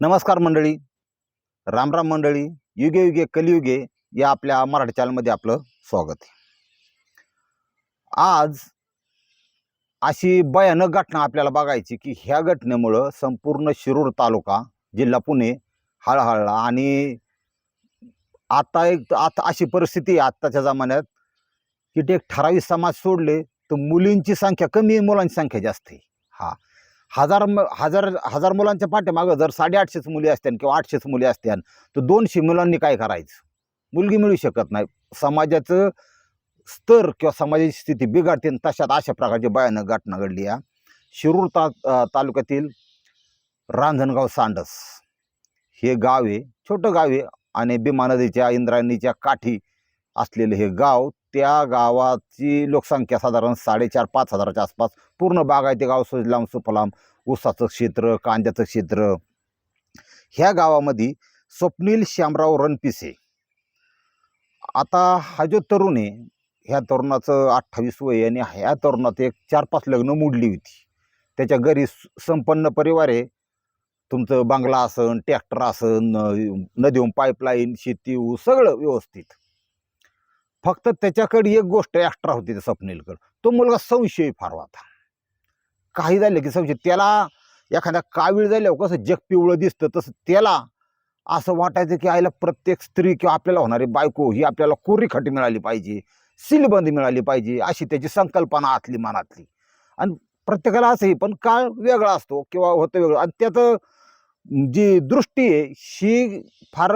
नमस्कार मंडळी. रामराम मंडळी. युगे युगे कलियुगे या आपल्या मराठी चॅनलमध्ये आपलं स्वागत आहे. आज अशी भयानक घटना आपल्याला बघायची की ह्या घटनेमुळं संपूर्ण शिरूर तालुका जिल्हा पुणे हळहळला आणि आता एक आता अशी परिस्थिती आहे आत्ताच्या जमान्यात की ते एक ठराविक समाज सोडले तर मुलींची संख्या कमी आहे मुलांची संख्या जास्त आहे. हा. हजार म- हजार हजार मुलांच्या पाठीमागं जर साडेआठशेच मुली असत्यान किंवा आठशेच मुली असत्यान तर दोनशे मुलांनी काय करायचं? मुलगी मिळू शकत नाही. समाजाचं स्तर किंवा समाजाची स्थिती बिघडते आणि तशात अशा प्रकारची भयानक घटना घडली आहे शिरूर ता तालुक्यातील रांजणगाव सांडस हे गाव आहे छोटं गाव आहे आणि भीमा नदीच्या इंद्रायणीच्या काठी असलेलं हे गाव त्या गावाची लोकसंख्या साधारण साडेचार पाच हजाराच्या आसपास. पूर्ण बागायती गाव सुजलाम सुफलाम ऊसाचं क्षेत्र कांद्याचं क्षेत्र. ह्या गावामध्ये स्वप्नील श्यामराव रणपिसे. आता हा जो तरुण आहे ह्या तरुणाचं अठ्ठावीस वय आणि ह्या तरुणात एक चार पाच लग्न मोडली होती. त्याच्या घरी स- संपन्न परिवार आहे. तुमचं बंगला असन ट्रॅक्टर असन न- नदीहून पाईपलाईन शेती सगळं व्यवस्थित. फक्त त्याच्याकडे एक गोष्ट एक्स्ट्रा होती त्या स्वप्नीलकडं. तो मुलगा संशयी फार होता. काही झालं की संशय. त्याला एखाद्या कावीळ झाल्यावर कसं जग पिवळं दिसतं तसं त्याला असं वाटायचं की आईला प्रत्येक स्त्री किंवा आपल्याला होणारी बायको ही आपल्याला कोरी खटी मिळाली पाहिजे सीलबंद मिळाली पाहिजे अशी त्याची संकल्पना आतली मनातली. आणि प्रत्येकाला असंही पण काळ वेगळा असतो किंवा होतं वेगळं. आणि त्याचं जी दृष्टी आहे ही फार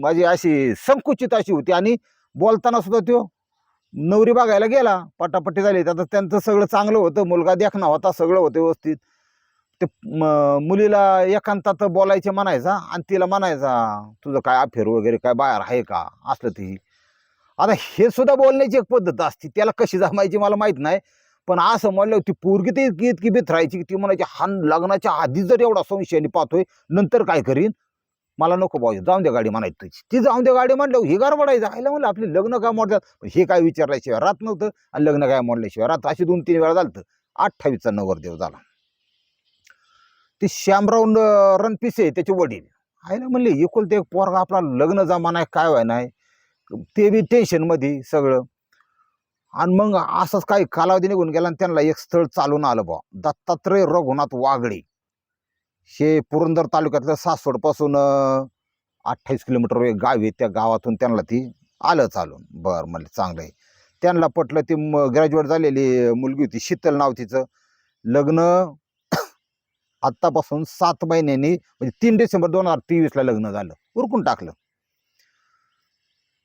माझी अशी संकुचित अशी होती. आणि बोलताना सुद्धा तो नवरी बघायला गेला पटापट्टी झाली. आता त्यांचं सगळं चांगलं होतं. मुलगा देखणा होता सगळं होतं व्यवस्थित. ते मुलीला एकांतात बोलायचे म्हणायचा आणि तिला म्हणायचा तुझं काय अफेर वगैरे काय बाहेर आहे का? असलं ती. आता हे सुद्धा बोलण्याची एक पद्धत असते. त्याला कशी जमायची मला माहीत नाही. पण असं म्हणलं ती पोरगी ती इतकी इतकी बिथरायची की ती म्हणायची हा लग्नाच्या आधी जर एवढा संशयाने पाहतोय नंतर काय करीन? मला नको भाऊ जाऊन दे गाडी म्हणायची तुझी. ती जाऊन दे गाडी म्हणलं ही गडबडायचं आयला म्हणलं आपली लग्न काय मोडतात? हे काय विचारल्याशिवाय रात नव्हतं आणि लग्न काय मोडल्याशिवाय रात अशी दोन तीन वेळा झालं अठ्ठावीसचा नवरदेव झाला. ते श्यामराव न- रणपिसे त्याचे वडील. आयला म्हणले एकुलते एक पोरगा आपला लग्न जमा नाही काय व्हाय नाही ते बी टेन्शनमध्ये सगळं. आणि मग असंच काही कालावधी निघून गेला आणि त्यांना एक स्थळ चालून आलं बा दत्तात्रय रघुनाथ वागळे हे पुरंदर तालुक्यातलं सासवडपासून अठ्ठावीस किलोमीटर एक गाव आहे त्या गावातून त्यांना ती आलं चालून. बरं म्हणलं चांगलं आहे. त्यांना पटलं ती ग्रॅज्युएट झालेली मुलगी होती शीतल नाव तिचं. लग्न आत्तापासून सात महिन्यांनी म्हणजे तीन डिसेंबर दोन हजार तेवीसला लग्न झालं. उरकून टाकलं.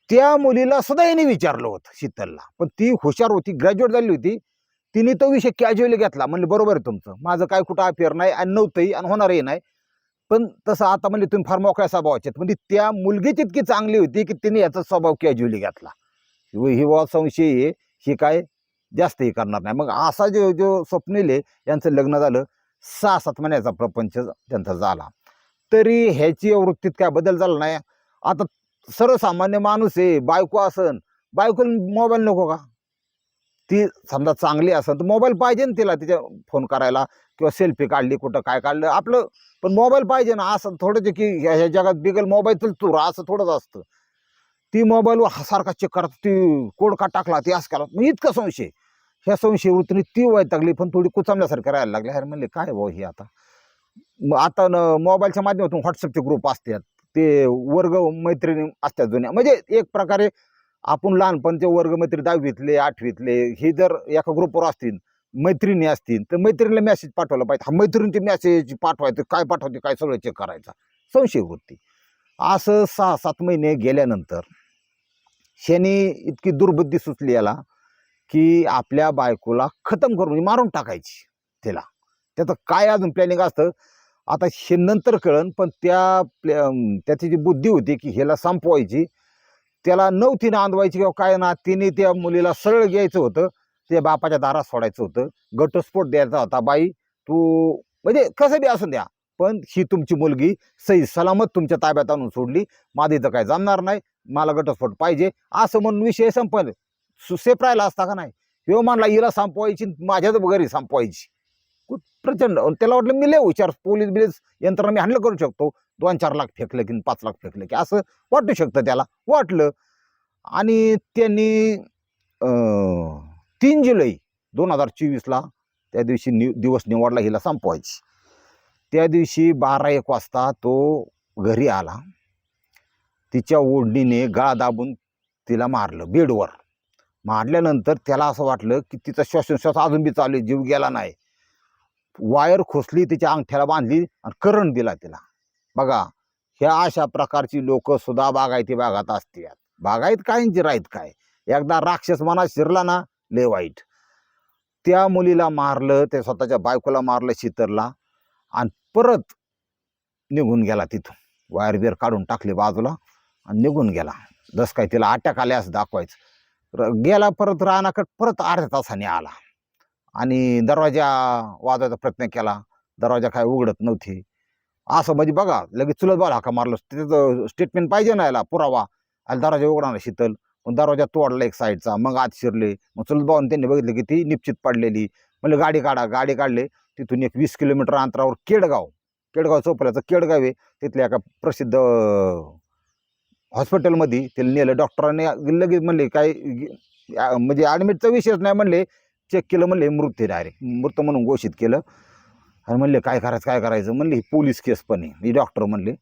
त्या मुलीला सुद्धा यांनी विचारलं होतं शीतलला. पण ती हुशार होती ग्रॅज्युएट झाली होती. तिने तो विषय कॅज्युअली घेतला. म्हणले बरोबर आहे तुमचं. माझं काय कुठं अफेअर नाही आणि नव्हतंही आणि होणारही नाही. पण तसं आता म्हणजे तुम्ही फार मोकळ्या स्वभावाचे आहेत. म्हणजे त्या मुलगीच इतकी चांगली होती की तिने याचा स्वभाव कॅज्युअली घेतला. हि ही वा संशय हे ही काय जास्तही करणार नाही. मग असा जो जो स्वप्नील आहे यांचं लग्न झालं. सहा सात महिन्याचा प्रपंच त्यांचा झाला. तरी ह्याची वृत्तीत काय बदल झाला नाही. आता सर्वसामान्य माणूस आहे. बायको असन. बायको मोबाईल नको का? ती समजा चांगली असेल तर मोबाईल पाहिजे ना तिला तिच्या फोन करायला किंवा सेल्फी काढली कुठं काय काढलं आपलं पण मोबाईल पाहिजे ना. असं थोडं जे की ह्या ह्या जगात बिगल मोबाईल तर असं थोडंच असतं. ती मोबाईलवर सारखा चेक करत ती कोड का टाकला ती असं केला. मग इतका संशय. ह्या संशय उतरी ती वैतागली पण थोडी कुचामल्यासारखं राहायला लागली. अरे म्हणले काय हो भाऊ ही आता? मग आता न मोबाईलच्या माध्यमातून व्हॉट्सअपचे ग्रुप असतात. ते वर्ग मैत्रिणी असतात जुन्या. म्हणजे एक प्रकारे आपण लहानपणचे वर्ग मैत्री दहावीतले आठवीतले हे जर एका ग्रुपवर असतील मैत्रिणी असतील तर मैत्रिणीला मेसेज पाठवायला पाहिजे. हा मैत्रिणीचे मेसेज पाठवायचं काय पाठवते काय सगळं चेक करायचा. संशय होती असं सहा सात महिने गेल्यानंतर शनी इतकी दुर्बुद्धी सुचली याला की आपल्या बायकोला खतम करून म्हणजे मारून टाकायची तिला त्याचं काय अजून प्लॅनिंग असतं? आता हे नंतर कळन पण त्या प्लॅ त्याची जी बुद्धी होती की ह्याला संपवायची त्याला नव्हती नांदवायची किंवा काय ना तिने त्या मुलीला सरळ घ्यायचं होतं. ते बापाच्या दारात सोडायचं होतं. घटस्फोट द्यायचा होता बाई तू म्हणजे कसं बी असून द्या पण ही तुमची मुलगी सही सलामत तुमच्या ताब्यात आणून सोडली. माझी तर काय जमणार नाही. मला घटस्फोट पाहिजे. असं म्हणून विषय संपल. सेफ राहिला असता का नाही? ह्यो म्हणला हिला संपवायची माझ्याच घरी संपवायची. प्रचंड. त्याला वाटलं मी लय विचार पोलीस बिलीस यंत्रणा मी हँडल करू शकतो. दोन चार लाख फेकलं की पाच लाख फेकलं की असं वाटू शकतं त्याला. वाटलं. आणि त्यांनी तीन जुलै दोन हजार चोवीसला त्या दिवशी नि दिवस निवडला हिला संपवायची. त्या दिवशी बारा एक वाजता तो घरी आला. तिच्या ओढणीने गळा दाबून तिला मारलं बेडवर. मारल्यानंतर त्याला असं वाटलं की तिचा श्वासोश्वास अजून बी चालू आहे जीव गेला नाही. वायर खोसली तिच्या अंगठ्याला बांधली आणि करंट दिला तिला. बघा ह्या अशा प्रकारची लोक सुद्धा बागायती भागात असतात. बागायत काहींची राहत काय? एकदा राक्षस मनात शिरला ना लय वाईट. त्या मुलीला मारलं ते स्वतःच्या बायकोला मारलं शितरला आणि परत निघून गेला तिथून. वायर बिर काढून टाकली बाजूला आणि निघून गेला. जस काय तिला अटॅक आल्यास दाखवायचं. र- गेला परत रानाकड परत अर्ध्या तासाने आला. आणि दरवाजा वाजवायचा प्रयत्न केला. दरवाजा काय उघडत नव्हती. असं म्हणजे बघा लगेच चुलत बाला हाका मारलं त्याचं स्टेटमेंट पाहिजे ना याला पुरावा. आणि दरवाजा उघडा ना शीतल. मग दरवाजा तोडला एक साईडचा मग आत शिरले. मग चुलत भावाने त्यांनी बघितलं की ती निश्चित पडलेली. म्हणजे गाडी काढा गाडी काढले. तिथून एक वीस किलोमीटर अंतरावर केडगाव. केडगाव चौपल्याचं केडगाव आहे. तिथल्या एका प्रसिद्ध हॉस्पिटलमध्ये तिला नेलं. डॉक्टरांनी लगेच म्हणले काय म्हणजे ॲडमिटचा विषयच नाही म्हणले. चेक केलं म्हणले मृत डायरेक्ट मृत म्हणून घोषित केलं. आणि म्हणले काय करायचं काय करायचं? म्हणले ही पोलीस केस पण आहे. ही डॉक्टर म्हणले.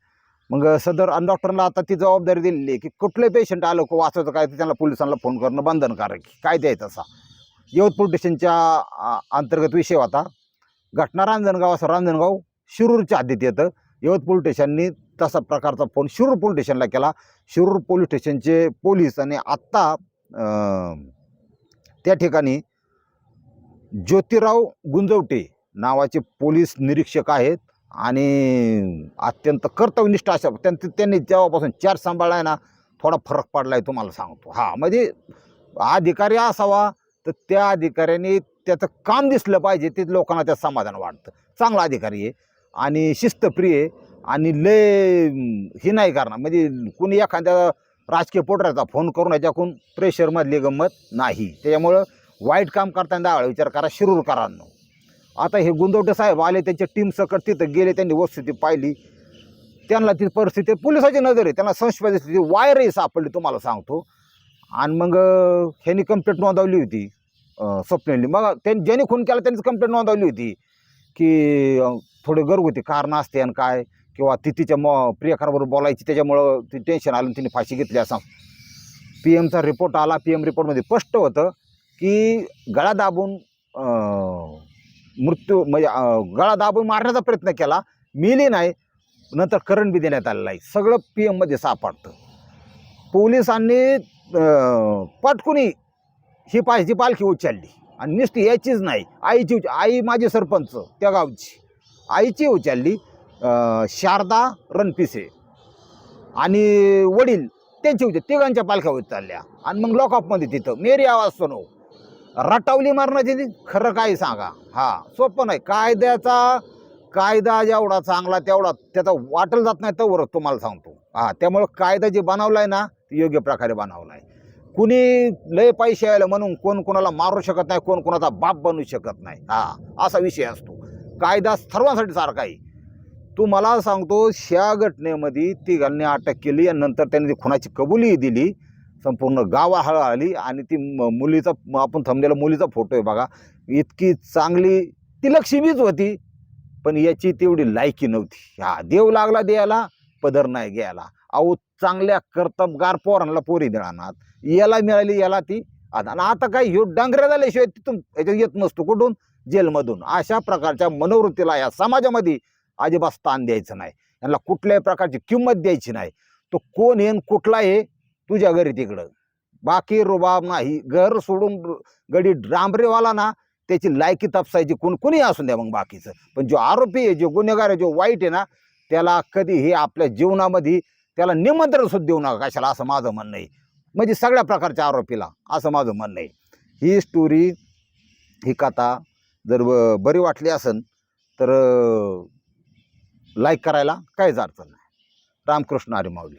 मग सदर आणि डॉक्टरला आता ती जबाबदारी दिलेली आहे की कुठलंही पेशंट आलं को वाचायचं काय तर त्यांना पोलिसांना फोन करणं बंधनकारक काय द्यायचं असा. यवतपूर स्टेशनच्या अंतर्गत विषय होता. घटना रांजणगाव असं रांजणगाव शिरूरच्या हद्दीत येतं. यवतपूर स्टेशननी तसा प्रकारचा फोन शिरूर पोलीस स्टेशनला केला. शिरूर पोलीस स्टेशनचे पोलीस आणि आत्ता त्या ठिकाणी ज्योतिराव गुंजवटे नावाचे पोलीस निरीक्षक आहेत आणि अत्यंत कर्तव्यनिष्ठ अशा त्यांनी त्यांनी जेव्हापासून चार सांभाळला आहे ना थोडा फरक पडला आहे तुम्हाला सांगतो. हा म्हणजे अधिकारी असावा तर त्या अधिकाऱ्याने त्याचं काम दिसलं पाहिजे ते लोकांना त्यात समाधान वाटतं. चांगला अधिकारी आहे आणि शिस्तप्रिय आहे आणि लय हे नाही करणार. म्हणजे कुणी एखाद्या राजकीय पोटऱ्याचा फोन करून याच्याकून प्रेशरमधली गंमत नाही. त्याच्यामुळं वाईट काम करताना दहा विचार करा शिरूरकरांनो आता हे गुंदवटे साहेब आले त्यांच्या टीम सकट तिथं गेले त्यांनी वस्तुस्थिती पाहिली. त्यांना ती परिस्थिती पोलिसाची नजर आहे त्यांना संशयाची स्थिती वायरही सापडली तुम्हाला सांगतो. आणि मग ह्यांनी कंप्लेंट नोंदवली होती अं, स्वप्नेली मग त्यांनी ज्यांनी खून केला त्यांनीच कंप्लेंट नोंदवली होती की थोडी थोडे घरगुती कारणं असते आणि काय किंवा ती तिच्या म प्रियकराबरोबर बोलायची त्याच्यामुळं ती टेन्शन आलं आणि तिने फाशी घेतली असं. पी एमचा रिपोर्ट आला पी एम रिपोर्टमध्ये स्पष्ट होतं की गळा दाबून मृत्यू म्हणजे गळा दाबून मारण्याचा प्रयत्न केला. मिली नाही नंतर करंट बी देण्यात आलेला आहे. सगळं पी एममध्ये सापडतं. पोलिसांनी पटकुनी ही पायची पालखी उचलली. आणि नुसती याचीच नाही. आईची उच आई माझी सरपंच त्या गावची. आईची उचलली. शारदा रणपिसे आणि वडील त्यांची उचल तिघांच्या पालख्या उचलल्या. आणि मग लॉकअपमध्ये तिथं. मेरी आवाज सुनव. रटावली मारण्याची खरं काय सांगा. हा सोपं नाही. कायद्याचा कायदा जेवढा चांगला तेवढा त्याचा वाटलं जात नाही तर तुम्हाला सांगतो. हा त्यामुळं कायदा जे बनवला आहे ना योग्य प्रकारे बनवला आहे कुणी लय पैसे यायला म्हणून कोण कोणाला मारू शकत नाही कोण कोणाचा बाप बनू शकत नाही. हा असा विषय असतो. कायदा सर्वांसाठी सारखा आहे. तू मला सांगतो ह्या घटनेमध्ये तिघांनी अटक केली आणि नंतर त्यांनी ती खुनाची कबुलीही दिली. संपूर्ण गाव हळ आली आणि ती म- मुलीचा आपण थांबलेला मुलीचा फोटो आहे बघा. इतकी चांगली ती लक्ष्मीच होती पण याची तेवढी लायकी नव्हती. हा देव लागला द्यायला पदर नाही घ्यायला. अहो चांगल्या कर्तबगार पोरांना पोरी देणार याला मिळाली याला ती आणि आता काय ह्यो डांगऱ्या झाल्याशिवाय तिथून याच्यात येत नसतो. कुठून? जेलमधून. अशा प्रकारच्या मनोवृत्तीला या समाजामध्ये अजिबात स्थान द्यायचं नाही. यांना कुठल्याही प्रकारची किंमत द्यायची नाही. तो कोण येन कुठला आहे तुझ्या घरी तिकडं. बाकी रुबाब नाही. घर सोडून गडी डांबरेवाला ना त्याची लायकी तपसायची कोण कुणी असून द्या मग बाकीचं. पण जो आरोपी आहे जो गुन्हेगार आहे जो वाईट आहे ना त्याला कधीही आपल्या जीवनामध्ये त्याला निमंत्रण सुद्धा देऊ नका कशाला असं माझं म्हणणं आहे. म्हणजे सगळ्या प्रकारच्या आरोपीला असं माझं म्हणणं आहे. ही स्टोरी ही कथा जर बरी वाटली असेल तर लाईक करायला काहीच अडचण नाही. रामकृष्ण हरी माऊली.